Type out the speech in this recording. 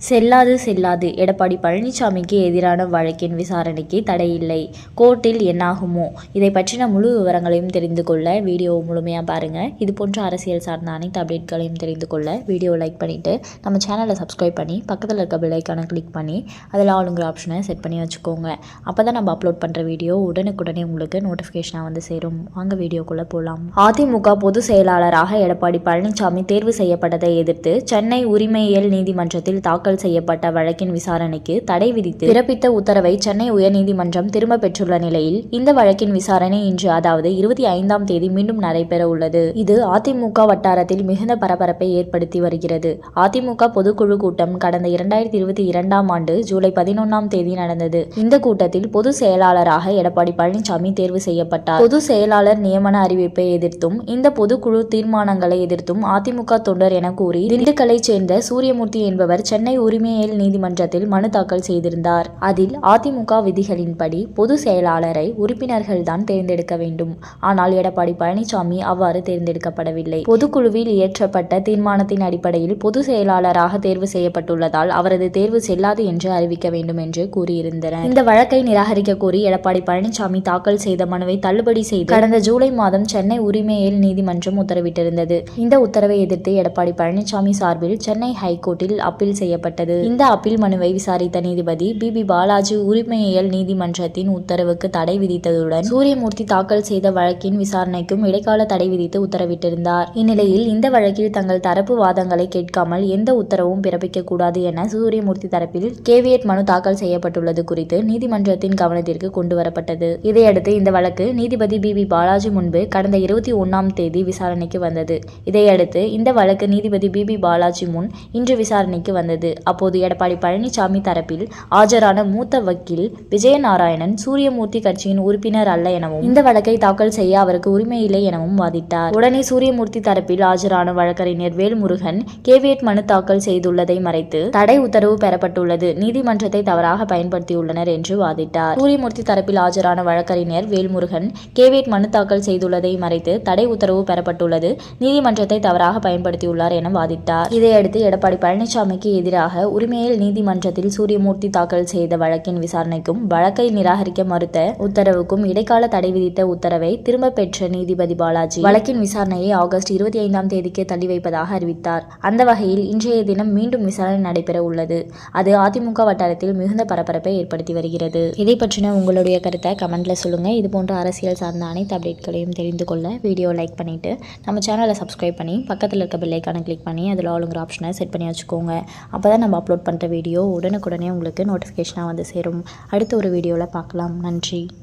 செல்லாது செல்லாது. எடப்பாடி பழனிசாமிக்கு எதிரான வழக்கின் விசாரணைக்கு தடையில்லை. கோர்ட்டில் என்னாகுமோ? இதை பற்றின முழு விவரங்களையும் தெரிந்து கொள்ள வீடியோவை முழுமையாக பாருங்கள் இது போன்ற அரசியல் சார்ந்த அனைத்து அப்டேட்களையும் தெரிந்து கொள்ள வீடியோ லைக் பண்ணிவிட்டு நம்ம சேனலை சப்ஸ்கிரைப் பண்ணி பக்கத்தில் இருக்க பெல்லைக்கான கிளிக் பண்ணி அதில் ஆளுங்கிற ஆப்ஷனை செட் பண்ணி வச்சுக்கோங்க. அப்போ தான் நம்ம அப்லோட் பண்ணுற வீடியோ உடனுக்குடனே உங்களுக்கு நோட்டிஃபிகேஷனாக வந்து சேரும். வாங்க வீடியோக்குள்ளே போகலாம் அதிமுக பொதுச் செயலாளராக எடப்பாடி பழனிசாமி தேர்வு செய்யப்பட்டதை எதிர்த்து சென்னை உரிமையியல் நீதிமன்றத்தில் தாக்கல் செய்யப்பட்ட வழக்கின் விசாரணைக்கு தடை விதித்து பிறப்பித்த உத்தரவை சென்னை உயர்நீதிமன்றம் திரும்ப பெற்றுள்ள நிலையில் இந்த வழக்கின் விசாரணை இன்று அதாவது இருபத்தி ஐந்தாம் தேதி மீண்டும் நடைபெற உள்ளது. இது அதிமுக வட்டாரத்தில் மிகுந்த பரபரப்பை ஏற்படுத்தி வருகிறது. அதிமுக பொதுக்குழு கூட்டம் கடந்த இரண்டாயிரத்தி இருபத்தி இரண்டாம் ஆண்டு ஜூலை பதினொன்றாம் தேதி நடந்தது. இந்த கூட்டத்தில் பொது செயலாளராக எடப்பாடி பழனிசாமி தேர்வு செய்யப்பட்டார். பொது செயலாளர் நியமன அறிவிப்பை எதிர்த்தும் இந்த பொதுக்குழு தீர்மானங்களை எதிர்த்தும் அதிமுக தொண்டர் என கூறி திண்டுக்கலை சேர்ந்த சூரியமூர்த்தி என்பவர் சென்னை உரிமையியல் நீதிமன்றத்தில் மனு தாக்கல் செய்திருந்தார். அதில் அதிமுக விதிகளின்படி பொது செயலாளரை உறுப்பினர்கள் தான் தேர்ந்தெடுக்க வேண்டும். ஆனால் எடப்பாடி பழனிசாமி அவ்வாறு தேர்ந்தெடுக்கப்படவில்லை. பொதுக்குழுவில் இயற்றப்பட்ட தீர்மானத்தின் அடிப்படையில் பொது செயலாளராக தேர்வு செய்யப்பட்டுள்ளதால் அவரது தேர்வு செல்லாது என்று அறிவிக்க வேண்டும் என்று கூறியிருந்தனர். இந்த வழக்கை நிராகரிக்க கோரி எடப்பாடி பழனிசாமி தாக்கல் செய்த மனுவை தள்ளுபடி செய்து கடந்த ஜூலை மாதம் சென்னை உரிமையியல் நீதிமன்றம் உத்தரவிட்டிருந்தது. இந்த உத்தரவை எதிர்த்து எடப்பாடி பழனிசாமி சார்பில் சென்னை ஹைகோர்ட்டில் அப்பீல் செய்யப்பட்டது இந்த அப்பீல் மனுவை விசாரித்த நீதிபதி பி. பி. பாலாஜி உரிமையியல் நீதிமன்றத்தின் உத்தரவுக்கு தடை விதித்ததுடன் சூரியமூர்த்தி தாக்கல் செய்த வழக்கின் விசாரணைக்கும் இடைக்கால தடை விதித்து உத்தரவிட்டிருந்தார். இந்நிலையில் இந்த வழக்கில் தங்கள் தரப்பு வாதங்களை கேட்காமல் எந்த உத்தரவும் பிறப்பிக்க கூடாது என சூரியமூர்த்தி தரப்பில் கேவியட் மனு தாக்கல் செய்யப்பட்டுள்ளது குறித்து நீதிமன்றத்தின் கவனத்திற்கு கொண்டு வரப்பட்டது இதையடுத்து இந்த வழக்கு நீதிபதி பி. பி. பாலாஜி முன்பு கடந்த இருபத்தி ஒன்னாம் தேதி விசாரணைக்கு வந்தது. இதையடுத்து இந்த வழக்கு நீதிபதி பி. பி. பாலாஜி முன் இன்று விசாரணைக்கு வந்தது. அப்போது எடப்பாடி பழனிசாமி தரப்பில் ஆஜரான மூத்த வக்கீல் விஜயநாராயணன் சூரியமூர்த்தி கட்சியின் உறுப்பினர் அல்ல எனவும் இந்த வழக்கை தாக்கல் செய்ய அவருக்கு உரிமை இல்லை எனவும் வாதிட்டார். உடனே சூரியமூர்த்தி தரப்பில் ஆஜரான வழக்கறிஞர் வேல்முருகன் கேவியட் மனு தாக்கல் செய்துள்ளதை மறைத்து தடை உத்தரவு பெறப்பட்டுள்ளது. நீதிமன்றத்தை தவறாக பயன்படுத்தியுள்ளனர் என்று வாதிட்டார். சூரியமூர்த்தி தரப்பில் ஆஜரான வழக்கறிஞர் வேல்முருகன் கேவியட் மனு தாக்கல் செய்துள்ளதை மறைத்து தடை உத்தரவு பெறப்பட்டுள்ளது. நீதிமன்றத்தை தவறாக பயன்படுத்தியுள்ளார் என வாதிட்டார். இதையடுத்து எடப்பாடி பழனிசாமிக்கு எதிராக உரிமையில் நீதிமன்றத்தில் சூரியமூர்த்தி தாக்கல் செய்த வழக்கின் விசாரணைக்கும் வழக்கை நிராகரிக்க மறுத்த உத்தரவுக்கும் இடைக்கால தடை விதித்த உத்தரவை திரும்ப பெற்ற நீதிபதி பாலாஜி. வழக்கின் விசாரணையை ஆகஸ்ட் இருபத்தி ஐந்தாம் தேதிக்கு தள்ளி வைப்பதாக அறிவித்தார். அந்த வகையில் இன்றைய தினம் மீண்டும் விசாரணை நடைபெற உள்ளது. அது அதிமுக வட்டாரத்தில் மிகுந்த பரபரப்பை ஏற்படுத்தி வருகிறது. இதை பற்றின உங்களுடைய கருத்தை கமெண்ட்ல சொல்லுங்க. இது போன்ற அரசியல் சார்ந்த அனைத்து அப்டேட்களையும் தெரிந்து கொள்ள வீடியோ லைக் பண்ணிட்டு நம்ம சேனலை சப்ஸ்கிரைப் பண்ணி பக்கத்தில் இருக்க பெல்லைக்கான கிளிக் பண்ணி அதில் ஆளுங்கிற ஆப்ஷனை செட் பண்ணி வச்சுக்கோங்க. அப்போ நம்ம அப்லோட் பண்ணுற வீடியோ உடனுக்குடனே உங்களுக்கு நோட்டிஃபிகேஷனாக வந்து சேரும். அடுத்த ஒரு வீடியோவில் பார்க்கலாம். நன்றி.